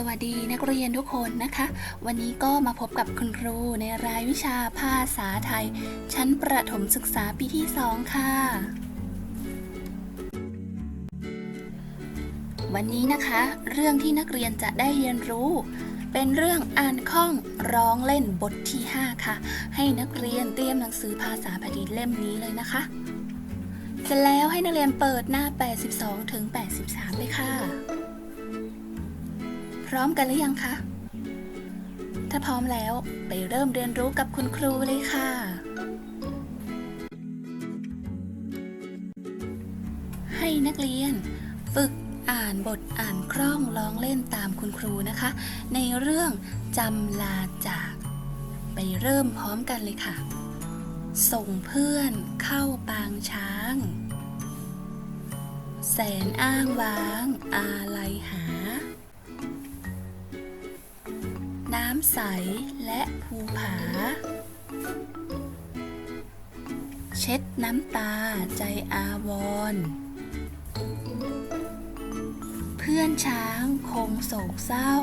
สวัสดีนักเรียนทุกคนนะคะ วันนี้ก็มาพบกับคุณครูในรายวิชาภาษาไทย ชั้นประถมศึกษาปีที่ 2 ค่ะ วันนี้นะคะ เรื่องที่นักเรียนจะได้เรียนรู้ เป็นเรื่องอ่านข้องร้องเล่นบทที่ 5 ค่ะ ให้นักเรียนเตรียมหนังสือภาษาบาลีเล่มนี้เลยนะคะเสร็จแล้วให้นักเรียนเปิดหน้า 82 ถึง 83 เลยค่ะ พร้อมกันหรือยังคะ ถ้าพร้อมแล้วไปเริ่มเรียนรู้กับคุณครูเลยค่ะ ให้นักเรียนฝึกอ่านบทอ่านคล่องร้องเล่นตามคุณครูนะคะ ในเรื่องจำลาจาก ไปเริ่มพร้อมกันเลยค่ะ ส่งเพื่อนเข้าปางช้าง แสนอ้างว้าง อาลัยหา น้ำใสและภูผา เช็ดน้ำตาใจอาวร เพื่อนช้างคงโศกเศร้า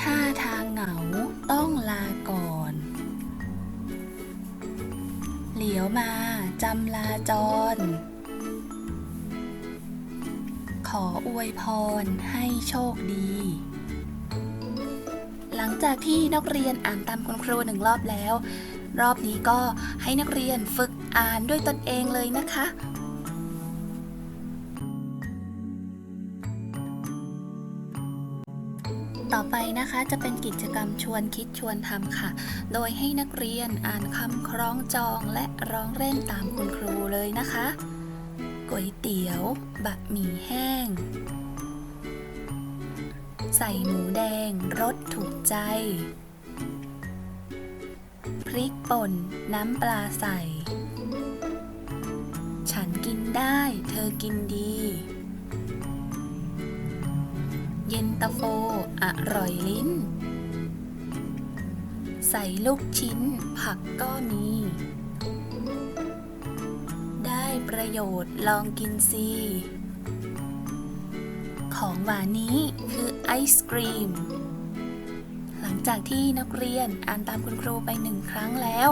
ท่าทางเหงาต้องลาก่อน เหลียวมาจำลาจร ขออวยพรให้โชคดี หลังจากที่นักเรียนอ่านตามคุณครูหนึ่งรอบแล้ว รอบนี้ก็ให้นักเรียนฝึกอ่านด้วยตนเองเลยนะคะต่อไปนะคะจะเป็นกิจกรรมชวนคิดชวนทำค่ะ โดยให้นักเรียนอ่านคำคล้องจองและร้องเล่นตามคุณครูเลยนะคะ ก๋วยเตี๋ยว บะหมี่แห้ง ใส่หมูแดงรสถูกใจ พริกป่น น้ำปลาใส่ ฉันกินได้เธอกินดี เย็นตาโฟ อร่อยลิ้น ใส่ลูกชิ้นผักก็มี ประโยชน์ลองกินสิของหวานนี้คือไอศกรีม หลังจากที่นักเรียนอ่านตามคุณครูไปหนึ่งครั้งแล้ว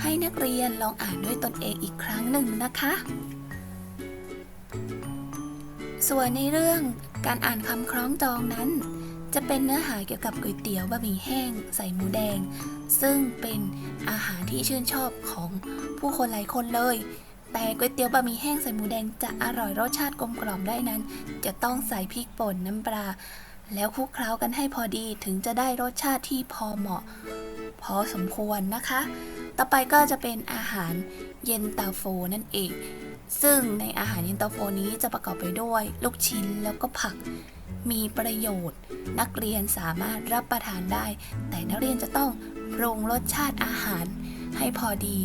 ให้นักเรียนลองอ่านด้วยตนเองอีกครั้งหนึ่งนะคะ ส่วนในเรื่องการอ่านคำคล้องจองนั้น จะเป็นเนื้อหาเกี่ยวกับก๋วยเตี๋ยวบะหมี่แห้งใส่หมูแดง ซึ่งเป็นอาหารที่ชื่นชอบของผู้คนหลายคนเลย แต่ก๋วยเตี๋ยวบะหมี่แห้งใส่หมูแดงจะอร่อยรสชาติกลมกล่อมได้นั้น จะต้องใส่พริกป่นน้ำปลาแล้วคลุกเคล้ากันให้พอดีถึงจะได้รสชาติที่พอเหมาะ พอสมควรนะคะ ต่อไปก็จะเป็นอาหารเย็นตาโฟนั่นเอง ซึ่งในอาหารเย็นตาโฟนี้จะประกอบไปด้วย ลูกชิ้นแล้วก็ผักมีประโยชน์ นักเรียนสามารถรับประทานได้ แต่นักเรียนจะต้องปรุงรสชาติอาหารให้พอดี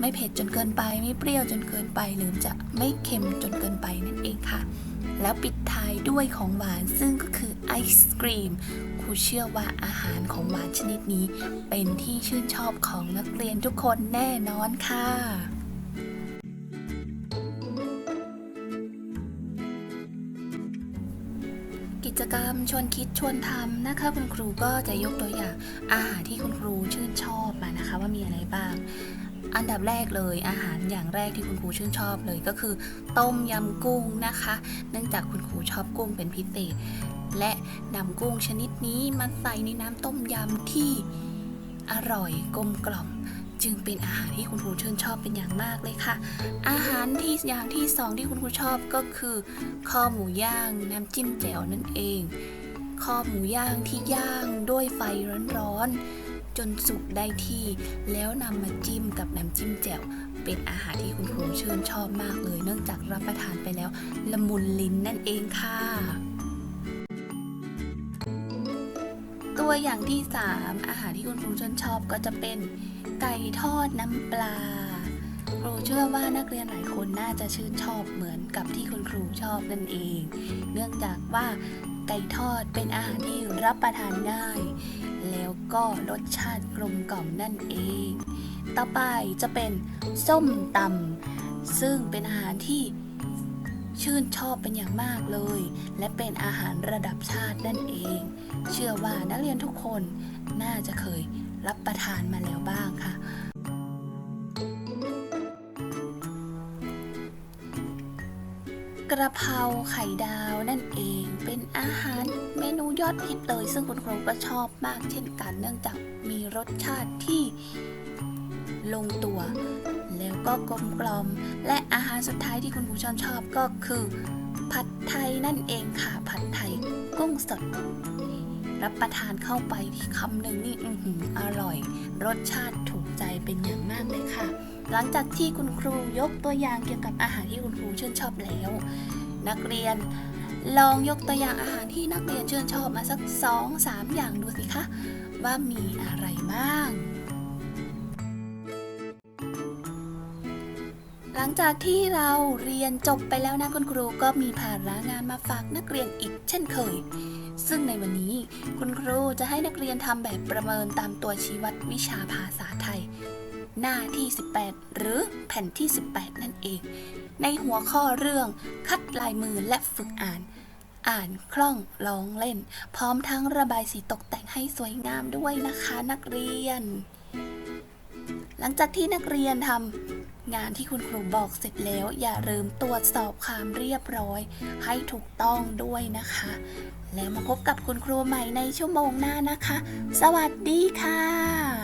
ไม่เผ็ดจนเกินไป ไม่เปรี้ยวจนเกินไป หรือจะไม่เค็มจนเกินไปนั่นเองค่ะ แล้วปิดท้ายด้วยของหวานซึ่งก็คือไอศกรีมครูเชื่อว่าอาหารของหวานชนิดนี้ เป็นที่ชื่นชอบของนักเรียนทุกคนแน่นอนค่ะกิจกรรมชวนคิดชวนทำนะคะ คุณครูก็จะยกตัวอย่างอาหารที่คุณครูชื่นชอบมานะคะ ว่ามีอะไรบ้าง อันดับแรกเลยอาหารอย่างแรกที่คุณครูชื่นชอบเลยก็คือ ต้มยำกุ้งนะคะ เนื่องจากคุณครูชอบกุ้งเป็นพิเศษ และนำกุ้งชนิดนี้มาใส่ในน้ำต้มยำที่อร่อยกลมกล่อม จึงเป็นอาหารที่คุณครูชื่นชอบเป็นอย่างมากเลยค่ะ อาหารที่อย่างที่สองที่คุณครูชอบก็คือคอหมูย่างน้ำจิ้มแจ่วนั่นเองคอหมูย่างที่ย่างด้วยไฟร้อนๆ จนสุกได้ที่ แล้วนำมาจิ้มกับน้ำจิ้มแจ่วเป็นอาหารที่คุณครูชื่นชอบมากเลย เนื่องจากรับประทานไปแล้ว ละมุนลิ้นนั่นเองค่ะ ตัวอย่างที่ 3 อาหารที่คุณครูชื่นชอบก็จะเป็นไก่ทอดน้ำปลาครูเชื่อว่านักเรียนหลายคนน่าจะชื่นชอบเหมือนกับที่คุณครูชอบนั่นเอง เนื่องจากว่าไก่ทอดเป็นอาหารที่รับประทานง่าย แล้วก็รสชาติกลมกล่อมนั่นเอง ต่อไปจะเป็นส้มตำซึ่งเป็นอาหารที่ชื่นชอบเป็นอย่างมากเลย และเป็นอาหารระดับชาตินั่นเอง เชื่อว่านักเรียนทุกคนน่าจะเคยรับประทานมาแล้วบ้างค่ะ กระเพราไข่ดาวนั่นเองเป็นอาหารเมนูยอดฮิตเลย ซึ่งคุณครูก็ชอบมากเช่นกันเนื่องจากมีรสชาติที่ลงตัว แล้วก็กลมกลอม และอาหารสุดท้ายที่คุณครูชอบชอบก็คือ ผัดไทยนั่นเองค่ะผัดไทยกุ้งสด รับประทานเข้าไปที่คำหนึ่งนี่ออร่อย รสชาติถูกใจเป็นอย่างมากเลยค่ะ หลังจากที่คุณครูยกตัวอย่างเกี่ยวกับอาหารที่คุณครูชื่นชอบแล้ว นักเรียนลองยกตัวอย่างอาหารที่นักเรียนชื่นชอบมาสักสองสามอย่างดูสิคะว่ามีอะไรบ้าง หลังจากที่เราเรียนจบไปแล้วนะคุณครูก็มีภาระงานมาฝากนักเรียนอีกเช่นเคย ซึ่งในวันนี้คุณครูจะให้นักเรียนทำแบบประเมินตามตัวชี้วัดวิชาภาษาไทย หน้าที่ 18 หรือแผ่นที่ 18 นั่นเอง ในหัวข้อเรื่องคัดลายมือและฝึกอ่าน อ่านคล่องร้องเล่น พร้อมทั้งระบายสีตกแต่งให้สวยงามด้วยนะคะนักเรียน หลังจากที่นักเรียนทำงานที่คุณครูบอกเสร็จแล้ว อย่าลืมตรวจสอบความเรียบร้อย ให้ถูกต้องด้วยนะคะ แล้วมาพบกับคุณครูใหม่ในชั่วโมงหน้านะคะ สวัสดีค่ะ